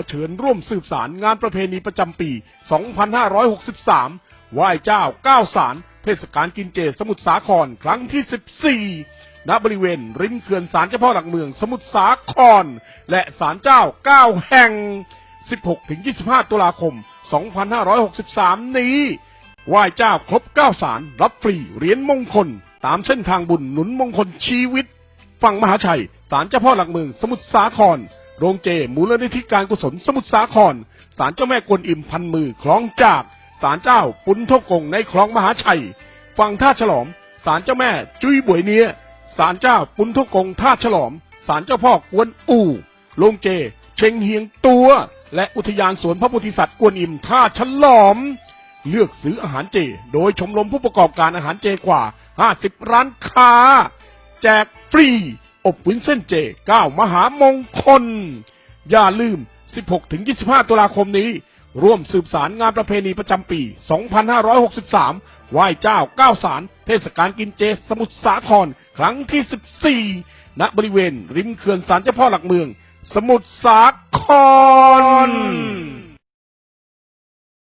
อเชิญร่วมสืบสารงานประเพณีประจำปี 2563 ไหว้เจ้าเก้าสารเทศกาลกินเจสมุทรสาครครั้งที่ 14 ณ บริเวณ ริมเขื่อนศาลเจ้าพ่อหลักเมืองสมุทรสาคร และศาลเจ้า 9 แห่ง 16-25 ตุลาคม 2563 นี้ ไหว้เจ้าครบ 9 สารรับฟรีเหรียญมงคล ตามเส้นทางบุญหนุนมงคลชีวิต ฝั่งมหาชัยศาลเจ้าพ่อหลักเมืองสมุทรสาคร โรงเจ มูลนิธิการกุศลสมุทรสาคร ศาลเจ้าแม่กวนอิมพันมือคล้องจากศาลเจ้าปุณทกงในคลองมหาชัย ฝั่งท่าฉลอม ศาลเจ้าแม่จุ้ยบวยเนียศาลเจ้าปุณทกงท่าฉลอม ศาลเจ้าพ่อกวนอู่โรงเจ เชงเฮียงตัว และอุทยานสวนพระโพธิสัตว์กวนอิมท่าฉลอม เลือกซื้ออาหารเจ โดยชมรมผู้ประกอบการอาหารเจกว่า 50 ร้านค้า แจกฟรี อบวุ้นเส้นเจ9มหามงคล อย่าลืม 16-25 ตุลาคมนี้ ร่วมสืบสารงานประเพณีประจำปี 2563 ไหว้เจ้า9สาร เทศกาลกินเจสมุทรสาคร ครั้งที่ 14 ณบริเวณ ริมเขื่อนสารเจ้าพ่อหลักเมือง สมุทรสาคร